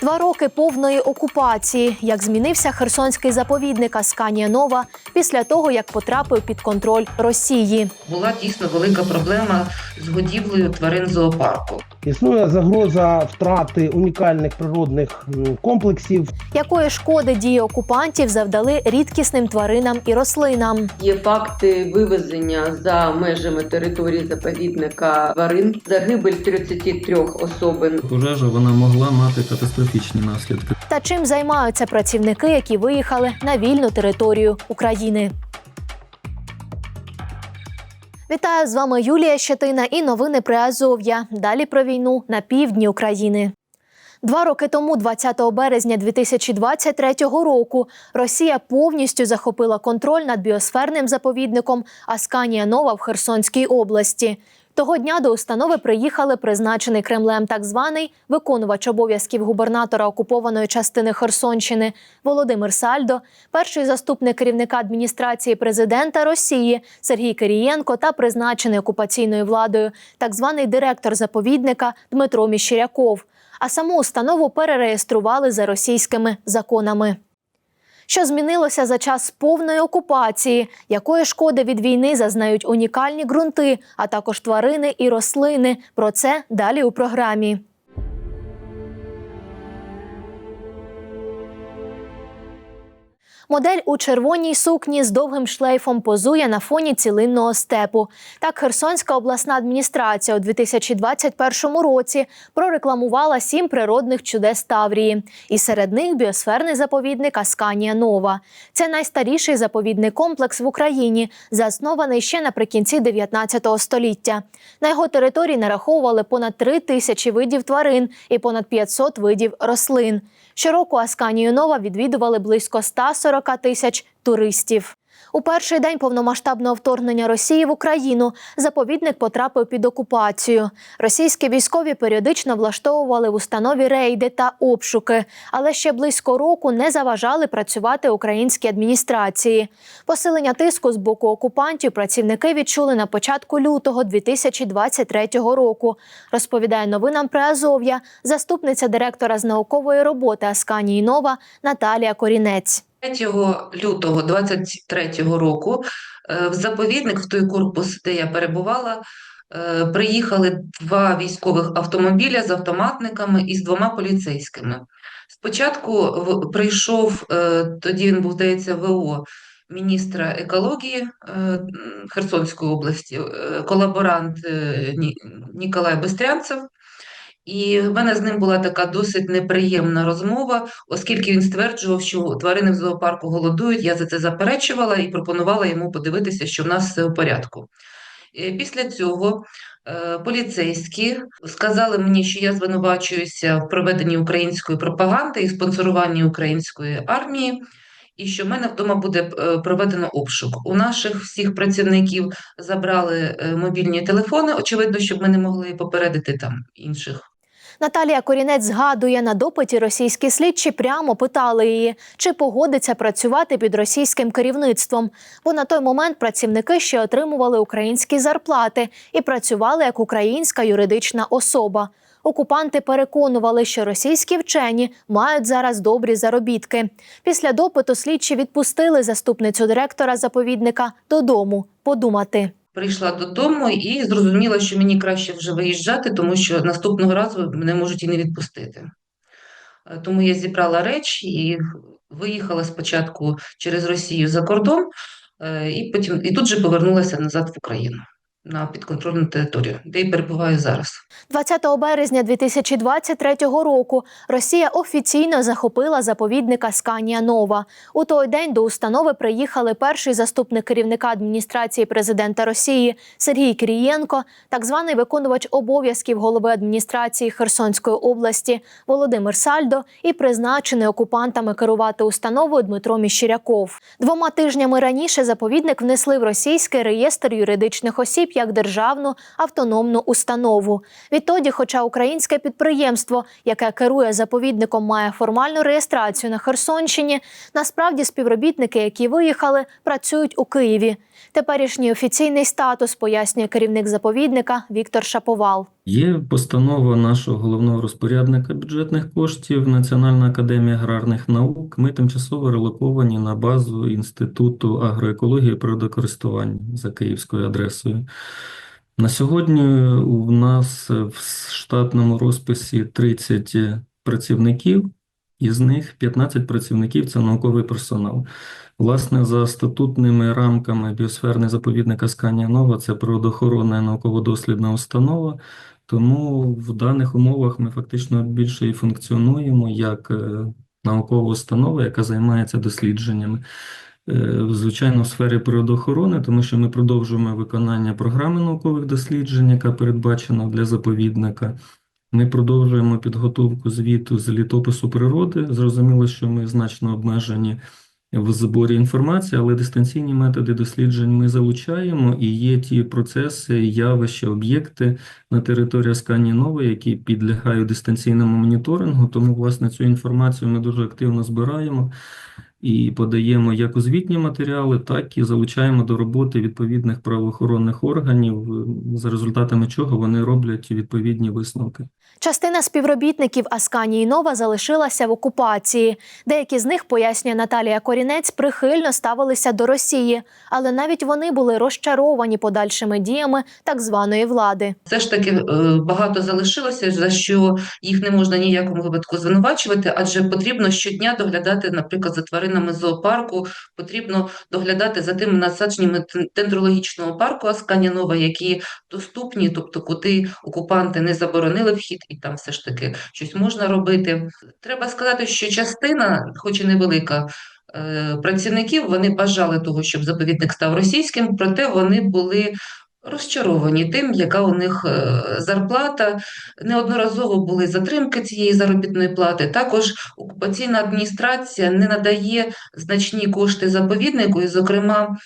Два роки повної окупації, як змінився херсонський заповідник Асканія Нова після того, як потрапив під контроль Росії. Була дійсно велика проблема з годівлею тварин зоопарку. Існує загроза втрати унікальних природних комплексів. Якої шкоди дії окупантів завдали рідкісним тваринам і рослинам? Є факти вивезення за межами території заповідника тварин, загибель 33 особин. Пожежа вона могла мати катастрофічні наслідки. Та чим займаються працівники, які виїхали на вільну територію України? Вітаю з вами Юлія Щетина і новини при Азов'я. Далі про війну на півдні України. Два роки тому, 20 березня 2023 року, Росія повністю захопила контроль над біосферним заповідником Асканія Нова в Херсонській області. Того дня до установи приїхали призначений Кремлем так званий виконувач обов'язків губернатора окупованої частини Херсонщини Володимир Сальдо, перший заступник керівника адміністрації президента Росії Сергій Кирієнко та призначений окупаційною владою так званий директор заповідника Дмитро Міщиряков. А саму установу перереєстрували за російськими законами. Що змінилося за час повної окупації? Якої шкоди від війни зазнають унікальні ґрунти, а також тварини і рослини? Про це далі у програмі. Модель у червоній сукні з довгим шлейфом позує на фоні цілинного степу. Так, Херсонська обласна адміністрація у 2021 році прорекламувала сім природних чудес Таврії. І серед них біосферний заповідник Асканія Нова. Це найстаріший заповідний комплекс в Україні, заснований ще наприкінці 19 століття. На його території нараховували понад 3 тисячі видів тварин і понад 500 видів рослин. Щороку Асканію Нова відвідували близько 140 тисяч туристів. У перший день повномасштабного вторгнення Росії в Україну заповідник потрапив під окупацію. Російські військові періодично влаштовували в установі рейди та обшуки, але ще близько року не заважали працювати українській адміністрації. Посилення тиску з боку окупантів працівники відчули на початку лютого 2023 року. Розповідає новинам при Азов'я заступниця директора з наукової роботи Асканії Нова Наталія Корінець. 3 лютого 23 року е, в заповідник, в той корпус, де я перебувала, е, приїхали два військових автомобіля з автоматниками і з двома поліцейськими. Спочатку прийшов, е, тоді він був, здається, ВО міністра екології Херсонської області, колаборант Ніколай Бестрянцев. І в мене з ним була така досить неприємна розмова, оскільки він стверджував, що тварини в зоопарку голодують. Я за це заперечувала і пропонувала йому подивитися, що в нас все в порядку. Е, Після цього е, поліцейські сказали мені, що я звинувачуюся в проведенні української пропаганди і спонсоруванні української армії, і що в мене вдома буде е, проведено обшук. У наших всіх працівників забрали мобільні телефони, очевидно, щоб ми не могли попередити там інших Наталія Корінець згадує, на допиті російські слідчі прямо питали її, чи погодиться працювати під російським керівництвом. Бо на той момент працівники ще отримували українські зарплати і працювали як українська юридична особа. Окупанти переконували, що російські вчені мають зараз добрі заробітки. Після допиту слідчі відпустили заступницю директора заповідника додому подумати. Прийшла додому і зрозуміла, що мені краще вже виїжджати, тому що наступного разу мене можуть і не відпустити. Е, Тому я зібрала речі і виїхала спочатку через Росію за кордон, е, і потім і тут же повернулася назад в Україну на підконтрольну територію, де і перебуваю зараз. 20 березня 2023 року Росія офіційно захопила заповідник Асканія Нова. У той день до установи приїхали перший заступник керівника адміністрації президента Росії Сергій Кирієнко, так званий виконувач обов'язків голови адміністрації Херсонської області Володимир Сальдо і призначений окупантами керувати установою Дмитро Міщиряков. Двома тижнями раніше заповідник внесли в російський реєстр юридичних осіб як державну автономну установу. Відтоді, хоча українське підприємство, яке керує заповідником, має формальну реєстрацію на Херсонщині, насправді співробітники, які виїхали, працюють у Києві. Теперішній офіційний статус пояснює керівник заповідника Віктор Шаповал. Є постанова нашого головного розпорядника бюджетних коштів Національна академія аграрних наук. Ми тимчасово релоковані на базу Інституту агроекології і природокористування за київською адресою. На сьогодні у нас в штатному розписі 30 працівників, із них 15 працівників це науковий персонал. Власне, за статутними рамками біосферний заповідник Асканія Нова це природоохоронна і науково-дослідна установа. Тому в даних умовах ми фактично більше і функціонуємо як е, наукова установа, яка займається дослідженнями. Е, Звичайно, в сфері природоохорони, тому що ми продовжуємо виконання програми наукових досліджень, яка передбачена для заповідника. Ми продовжуємо підготовку звіту з літопису природи. Зрозуміло, що ми значно обмежені в зборі інформації, але дистанційні методи досліджень ми залучаємо, і є ті процеси, явища, об'єкти на території Асканії Нової, які підлягають дистанційному моніторингу. Тому, власне, цю інформацію ми дуже активно збираємо і подаємо як у звітні матеріали, так і залучаємо до роботи відповідних правоохоронних органів, за результатами чого вони роблять відповідні висновки. Частина співробітників Асканії Нова залишилася в окупації. Деякі з них, пояснює Наталія Корінець, прихильно ставилися до Росії, але навіть вони були розчаровані подальшими діями так званої влади. Все ж таки е, багато залишилося, за що їх не можна ні в якому випадку звинувачувати, адже потрібно щодня доглядати, наприклад, за тваринами зоопарку, потрібно доглядати за тими насадженнями тен- дендрологічного парку Асканянова, які доступні, тобто куди окупанти не заборонили вхід, і там все ж таки щось можна робити. Треба сказати, що частина, хоч і невелика, е, працівників, вони бажали того, щоб заповідник став російським, проте вони були розчаровані тим, яка у них е, зарплата. Неодноразово були затримки цієї заробітної плати. Також окупаційна адміністрація не надає значні кошти заповіднику, і, зокрема,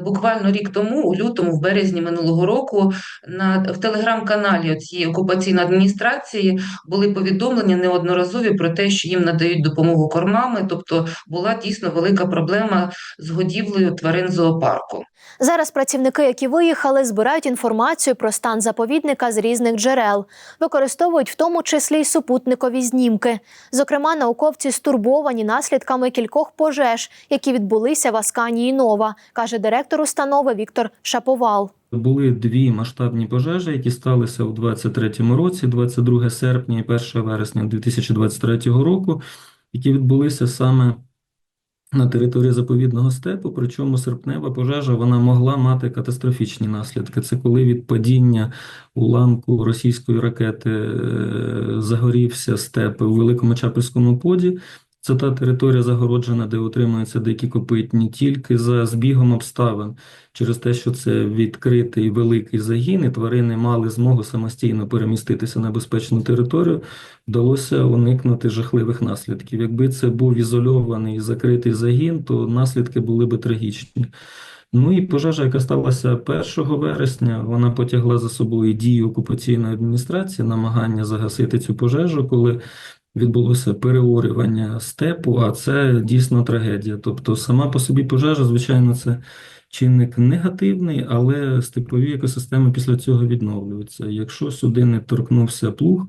буквально рік тому, у лютому, в березні минулого року, на в телеграм-каналі цієї окупаційної адміністрації були повідомлення неодноразові про те, що їм надають допомогу кормами, тобто була дійсно велика проблема з годівлею тварин зоопарку. Зараз працівники, які виїхали, збирають інформацію про стан заповідника з різних джерел, використовують в тому числі й супутникові знімки. Зокрема, науковці стурбовані наслідками кількох пожеж, які відбулися в Асканії Нова, каже директор установи Віктор Шаповал. Були дві масштабні пожежі, які сталися у 23-му році, 22 серпня і 1 вересня 2023 року, які відбулися саме на території заповідного степу. Причому серпнева пожежа вона могла мати катастрофічні наслідки. Це коли від падіння уламку російської ракети е, загорівся степ у Великому Чапельському поді. Це та територія загороджена, де утримуються дикі копитні, тільки за збігом обставин через те, що це відкритий великий загін, і тварини мали змогу самостійно переміститися на безпечну територію, вдалося уникнути жахливих наслідків. Якби це був ізольований і закритий загін, то наслідки були би трагічні. Ну і пожежа, яка сталася 1 вересня, вона потягла за собою дії окупаційної адміністрації, намагання загасити цю пожежу, коли відбулося переорювання степу, а це дійсно трагедія. Тобто сама по собі пожежа, звичайно, це чинник негативний, але степові екосистеми після цього відновлюються. Якщо сюди не торкнувся плуг,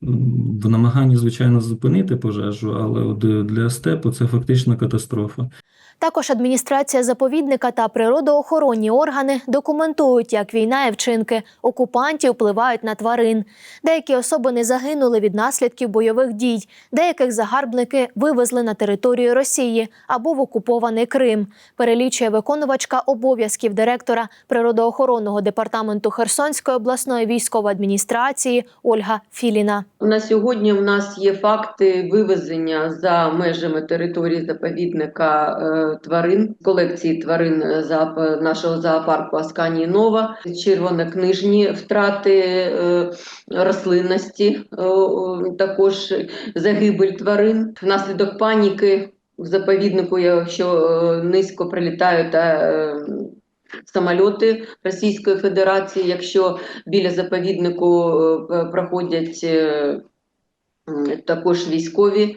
в намаганні, звичайно, зупинити пожежу, але от для степу це фактично катастрофа. Також адміністрація заповідника та природоохоронні органи документують, як війна і вчинки окупантів впливають на тварин. Деякі особи не загинули від наслідків бойових дій, деяких загарбники вивезли на територію Росії або в окупований Крим. Перелічує виконувачка обов'язків директора природоохоронного департаменту Херсонської обласної військової адміністрації Ольга Філіна. На сьогодні в нас є факти вивезення за межами території заповідника е, тварин, колекції тварин е, нашого зоопарку Асканії Нова, червонокнижні втрати е, рослинності, е, також загибель тварин. Внаслідок паніки в заповіднику, якщо низько прилітають та самольоти Російської Федерації, якщо біля заповіднику проходять також військові,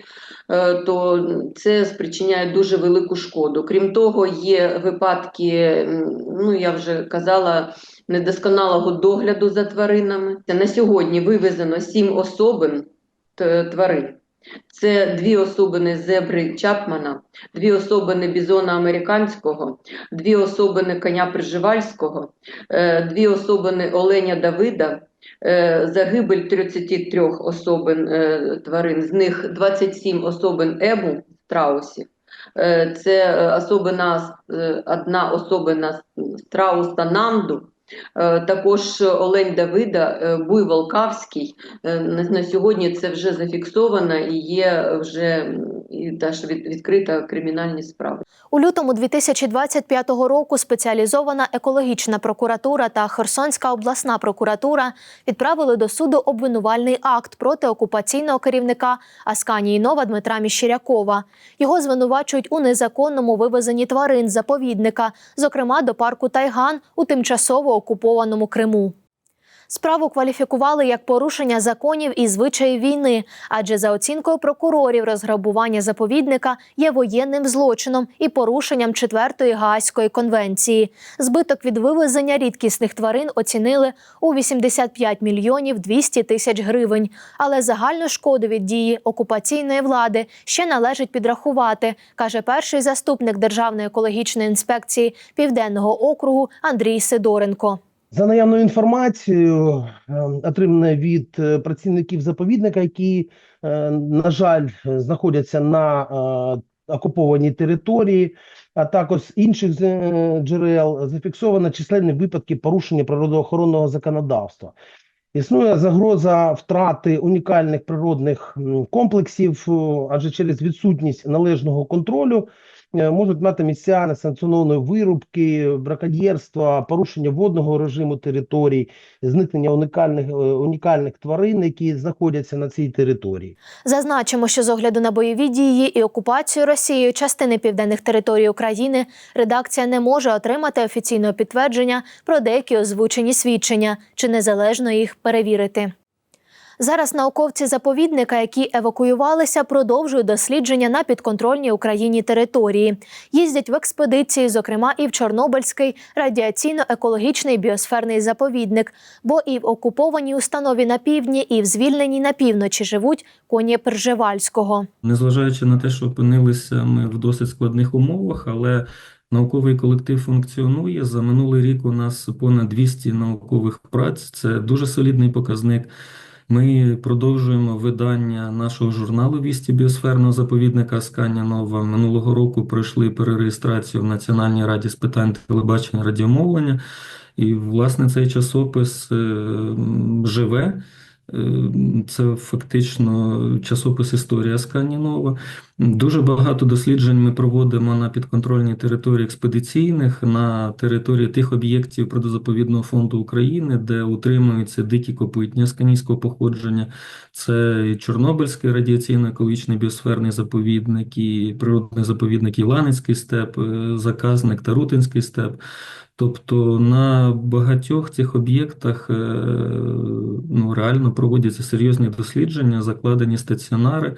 е, то це спричиняє дуже велику шкоду. Крім того, є випадки, ну я вже казала, недосконалого догляду за тваринами. На сьогодні вивезено сім особин тварин. Це дві особини зебри Чапмана, дві особини бізона американського, дві особини коня Приживальського, е, дві особини оленя Давида, е, загибель 33 особин е, тварин, з них 27 особин ему страусів. Це особина, одна особина страуса Нанду, Також Олень Давида, е, Буйвол Кавський. Е, На, сьогодні це вже зафіксовано і є вже теж відкрита кримінальні справи. У лютому 2025 року спеціалізована екологічна прокуратура та Херсонська обласна прокуратура відправили до суду обвинувальний акт проти окупаційного керівника Асканії Нова Дмитра Міщирякова. Його звинувачують у незаконному вивезенні тварин заповідника, зокрема до парку Тайган у тимчасово окупованому Криму. Справу кваліфікували як порушення законів і звичаїв війни, адже за оцінкою прокурорів розграбування заповідника є воєнним злочином і порушенням четвертої Гаазької конвенції. Збиток від вивезення рідкісних тварин оцінили у 85 мільйонів 200 тисяч гривень. Але загальну шкоду від дії окупаційної влади ще належить підрахувати, каже перший заступник Державної екологічної інспекції Південного округу Андрій Сидоренко. За наявною інформацією, е, отриманою від е, працівників заповідника, які, е, на жаль, знаходяться на окупованій території, а також інших джерел, зафіксовано численні випадки порушення природоохоронного законодавства. Існує загроза втрати унікальних природних комплексів, адже через відсутність належного контролю можуть мати місця несанкціонованої вирубки, браконьєрства, порушення водного режиму територій, зникнення унікальних, е, унікальних тварин, які знаходяться на цій території. Зазначимо, що з огляду на бойові дії і окупацію Росією частини південних територій України редакція не може отримати офіційного підтвердження про деякі озвучені свідчення чи незалежно їх перевірити. Зараз науковці заповідника, які евакуювалися, продовжують дослідження на підконтрольній Україні території. Їздять в експедиції, зокрема і в Чорнобильський радіаційно-екологічний біосферний заповідник, бо і в окупованій установі на півдні, і в звільненій на півночі живуть коні Пржевальського. Незважаючи на те, що опинилися ми в досить складних умовах, але науковий колектив функціонує. За минулий рік у нас понад 200 наукових праць. Це дуже солідний показник. Ми продовжуємо видання нашого журналу «Вісті біосферного заповідника Асканія Нова. Минулого року пройшли перереєстрацію в Національній раді з питань телебачення радіомовлення. І, власне, цей часопис е, живе. Е, Це фактично часопис Історія Сканінова. Дуже багато досліджень ми проводимо на підконтрольній території експедиційних, на території тих об'єктів природозаповідного фонду України, де утримуються дикі копитні сканійського походження. Це і Чорнобильський радіаційно-екологічний біосферний заповідник, і природний заповідник Іланецький степ, е, заказник Тарутинський степ. Тобто на багатьох цих об'єктах е, ну, реально проводяться серйозні дослідження, закладені стаціонари.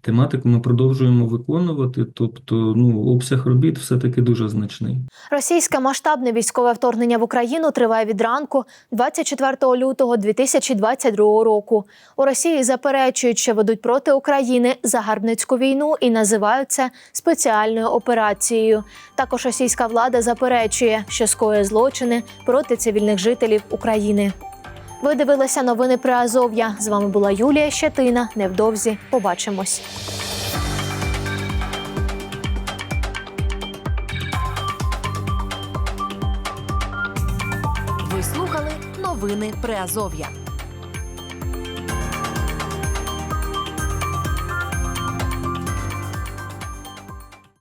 Тематику ми продовжуємо виконувати, тобто ну, обсяг робіт все-таки дуже значний. Російське масштабне військове вторгнення в Україну триває від ранку 24 лютого 2022 року. У Росії заперечують, що ведуть проти України загарбницьку війну і називають це спеціальною операцією. Також російська влада заперечує, що скоює злочини проти цивільних жителів України. Ви дивилися новини при Азов'я. З вами була Юлія Щетина. Невдовзі побачимось. Ви слухали новини Приазов'я.